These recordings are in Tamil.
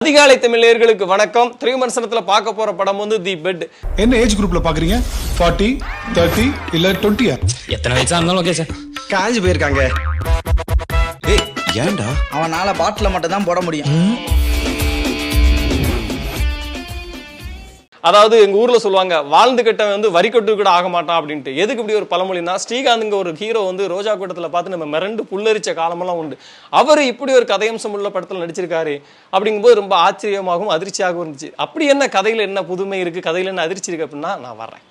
அதிகாலை தமிழர்களுக்கு வணக்கம். திரைவிமர்சனத்துல பார்க்க போற படம் வந்து தி பெட் என்ன ஏஜ் குரூப்ல பாக்குறீங்க? ஃபார்ட்டி தேர்ட்டி இல்ல டுவெண்ட்டியா எத்தனை வயசா இருந்தாலும் ஓகே சார் காஞ்சு போயிருக்காங்க. ஏய் ஏன்டா? அவனால பாட்டில மட்டும் தான் போட முடியும். அதாவது எங்க ஊர்ல சொல்லுவாங்க வாழ்ந்து கெட்டவன் வந்து வரி கட்டு கூட ஆக மாட்டான் அப்படின்ட்டு. எதுக்கு இப்படி ஒரு பழமொழினா ஸ்ரீகாந்துங்க ஒரு ஹீரோ வந்து ரோஜா கூட்டத்தில் பார்த்து நம்ம மிரண்டு புல்லரிச்ச காலமெல்லாம் உண்டு. அவர் இப்படி ஒரு கதையம்சம் உள்ள படத்தில் நடிச்சிருக்காரு அப்படிங்கும்போது ரொம்ப ஆச்சரியமாகவும் அதிர்ச்சியாகவும் இருந்துச்சு. அப்படி என்ன கதையில என்ன புதுமை இருக்கு கதையில என்ன அதிர்ச்சி இருக்கு அப்படின்னா நான் வரேன்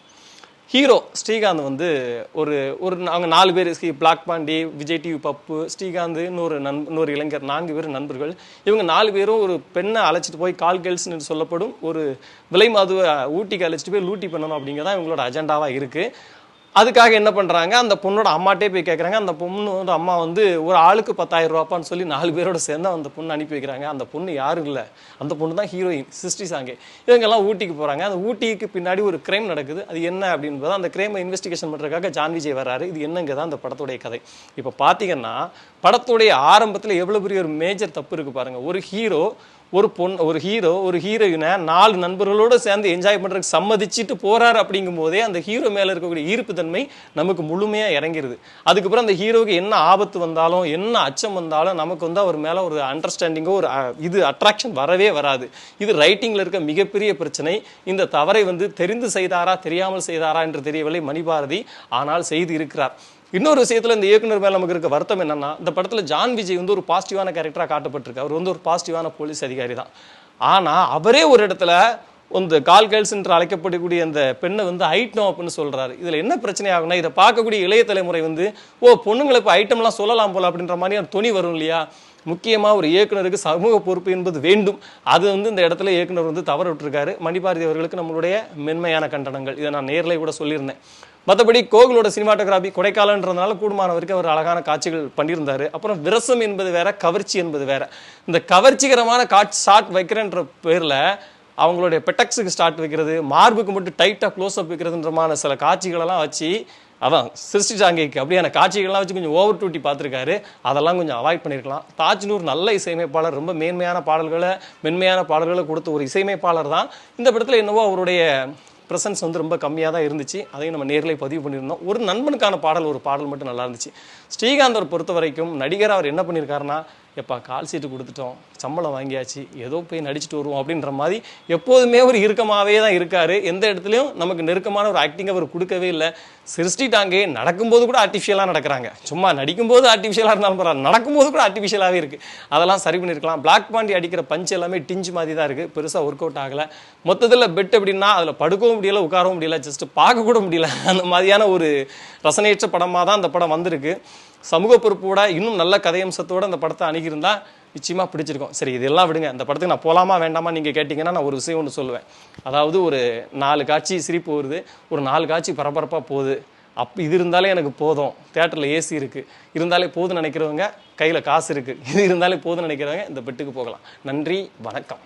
ஹீரோ ஸ்ரீகாந்த் வந்து ஒரு ஒரு அவங்க நாலு பேர் ஸ்ரீ பிளாக் பாண்டி விஜய் டிவி பப்பு ஸ்ரீகாந்த் இன்னொரு நண் இன்னொரு இளைஞர் நான்கு பேர் நண்பர்கள். இவங்க நாலு பேரும் ஒரு பெண்ணை அழைச்சிட்டு போய் கால் கேர்ள்ஸ்னு சொல்லப்படும் ஒரு விலை மாதுவை ஊட்டிக்கு அழைச்சிட்டு போய் லூட்டி பண்ணணும் அப்படிங்கிறதான் இவங்களோட அஜெண்டாவாக இருக்குது அதுக்காக என்ன பண்ணுறாங்க அந்த பொண்ணோட அம்மாட்டே போய் கேட்குறாங்க அந்த பொண்ணோட அம்மா வந்து ஒரு ஆளுக்கு பத்தாயிரம் ரூபாப்பான்னு சொல்லி நாலு பேரோட சேர்ந்து அந்த பொண்ணு அனுப்பி வைக்கிறாங்க. அந்த பொண்ணு யாரும் இல்லை. அந்த பொண்ணு தான் ஹீரோயின் சிஸ்டி சாங்கே. இவங்கெல்லாம் ஊட்டிக்கு போகிறாங்க அந்த ஊட்டிக்கு பின்னாடி ஒரு கிரைம் நடக்குது. அது என்ன அப்படின்றது அந்த கிரைமை இன்வெஸ்டிகேஷன் பண்ணுறதுக்காக ஜான் விஜய் வர்றாரு. இது என்னங்க அந்த படத்துடைய கதை. இப்போ பார்த்தீங்கன்னா படத்துடைய ஆரம்பத்தில் எவ்வளோ பெரிய ஒரு மேஜர் தப்பு இருக்குது பாருங்கள் ஒரு ஹீரோ ஒரு பொண்ணு ஒரு ஹீரோ ஒரு ஹீரோயினை நாலு நண்பர்களோடு சேர்ந்து என்ஜாய் பண்ணுறதுக்கு சம்மதிச்சுட்டு போகிறார் அப்படிங்கும் போதே அந்த ஹீரோ மேலே இருக்கக்கூடிய ஈர்ப்பு தன்மை நமக்கு முழுமையாக இறங்கிருது. அதுக்கப்புறம் அந்த ஹீரோவுக்கு என்ன ஆபத்து வந்தாலும் என்ன அச்சம் வந்தாலும் நமக்கு வந்து அவர் மேலே ஒரு அண்டர்ஸ்டாண்டிங்கோ ஒரு இது அட்ராக்ஷன் வரவே வராது. இது ரைட்டிங்கில் இருக்க மிகப்பெரிய பிரச்சனை. இந்த தவறை வந்து தெரிந்து செய்தாரா தெரியாமல் செய்தாரா என்று தெரியவில்லை மணிபாரதி. ஆனால் செய்து இருக்கிறார். இன்னொரு விஷயத்தில் இந்த இயக்குனர் மேலே நமக்கு இருக்க வருத்தம் என்னென்னா இந்த படத்தில் ஜான் விஜய் வந்து ஒரு பாசிட்டிவான கேரக்டராக காட்டப்பட்டிருக்கு அவர் வந்து ஒரு பாசிட்டிவான போலீஸ் அதிகாரி தான். ஆனால் அவரே ஒரு இடத்துல இந்த கால் கேர்ள்ஸ் என்று அழைக்கப்படக்கூடிய அந்த பெண்ணை வந்து ஐட்டம் அப்படின்னு சொல்கிறாரு இதில் என்ன பிரச்சனை ஆகும்னா இதை பார்க்கக்கூடிய இளைய தலைமுறை வந்து ஓ பொண்ணுங்களை இப்போ ஐட்டம்லாம் சொல்லலாம் போல அப்படின்ற மாதிரியான துணி வரும் இல்லையா? முக்கியமாக ஒரு இயக்குனருக்கு சமூக பொறுப்பு என்பது வேண்டும். அது வந்து இந்த இடத்துல இயக்குனர் வந்து தவற விட்டுருக்காரு மணிபாரதி அவர்களுக்கு நம்மளுடைய மென்மையான கண்டனங்கள். இதை நான் நேரில் கூட சொல்லியிருந்தேன். மற்றபடி கோகுலோட சினிமாட்டோகிராஃபி கொடைக்காலன்றதுனால கூடுமான வரைக்கும் அவர் அழகான காட்சிகள் பண்ணியிருந்தாரு. அப்புறம் விரசம் என்பது வேற கவர்ச்சி என்பது வேற. இந்த கவர்ச்சிகரமான காட்சி ஷாட் வைக்கிறேன்ற பேரில் அவங்களுடைய பெட்டக்ஸுக்கு ஸ்டார்ட் வைக்கிறது மார்புக்கு மட்டும் டைட்டாக க்ளோஸ் அப் வைக்கிறதுன்றமான சில காட்சிகளெல்லாம் வச்சு அதான் சிருஷ்டி ஜாங்கிக்கு அப்படியான காட்சிகள்லாம் வச்சு கொஞ்சம் ஓவர் டூட்டி பார்த்துருக்காரு. அதெல்லாம் கொஞ்சம் அவாய்ட் பண்ணியிருக்கலாம் தாஜ்னூர் நல்ல இசையமைப்பாளர் ரொம்ப மேன்மையான பாடல்களை மென்மையான பாடல்களை கொடுத்த ஒரு இசையமைப்பாளர் தான். இந்த படத்தில் என்னவோ அவருடைய ப்ரெசன்ஸ் வந்து ரொம்ப கம்மியாக தான் இருந்துச்சு. அதையும் நம்ம நேரில் பதிவு பண்ணியிருந்தோம். ஒரு நண்பனுக்கான பாடல் ஒரு பாடல் மட்டும் நல்லா இருந்துச்சு. ஸ்ரீகாந்தர் பொறுத்த வரைக்கும் நடிகர் அவர் என்ன பண்ணியிருக்காருன்னா எப்பா கால் சீட்டு கொடுத்துட்டோம். சம்பளம் வாங்கியாச்சு ஏதோ போய் நடிச்சுட்டு வருவோம் அப்படின்ற மாதிரி எப்போதுமே ஒரு இறுக்கமாகவே தான் இருக்கார். எந்த இடத்துலையும் நமக்கு நெருக்கமான ஒரு ஆக்டிங் அவர் கொடுக்கவே இல்லை. சிருஷ்டிட்டாங்கே நடக்கும்போது கூட ஆர்டிஃபிஷியலாக நடக்கிறாங்க. சும்மா நடிக்கும்போது ஆர்டிஃபிஷியலாக இருந்தாலும் பரவாயில்ல நடக்கும்போது கூட ஆர்டிஃபிஷியலாகவே இருக்குது அதெல்லாம் சரி பண்ணியிருக்கலாம் பிளாக் பாண்டி அடிக்கிற பஞ்ச் எல்லாமே டிஞ்சு மாதிரி தான் இருக்குது பெருசாக ஒர்க் அவுட் ஆகலை. மொத்தத்தில் பெட் அப்படின்னா அதில் படுக்கவும் முடியல உட்காரவும் முடியல ஜஸ்ட் பார்க்கக்கூட முடியல. அந்த மாதிரியான ஒரு ரசனையற்ற படமாக தான் அந்த படம் வந்திருக்கு. சமூக பொறுப்போட இன்னும் நல்ல கதையம்சத்தோடு அந்த படத்தை அணுகியிருந்தால் நிச்சயமாக பிடிச்சிருக்கும். சரி இதெல்லாம் விடுங்க. இந்த படத்துக்கு நான் போகலாமா வேண்டாமா நீங்கள் கேட்டிங்கன்னா நான் ஒரு விஷயம் ஒன்று சொல்லுவேன். அதாவது ஒரு நாலு காட்சி சிரிப்பு வருது. ஒரு நாலு காட்சி பரபரப்பாக போகுது. அப் இது இருந்தாலே எனக்கு போதும். தேட்டரில் ஏசி இருக்குது இருந்தாலே போதும் நினைக்கிறவங்க கையில் காசு இருக்குது இது இருந்தாலே போதும் நினைக்கிறவங்க இந்த பெட்டுக்கு போகலாம். நன்றி வணக்கம்.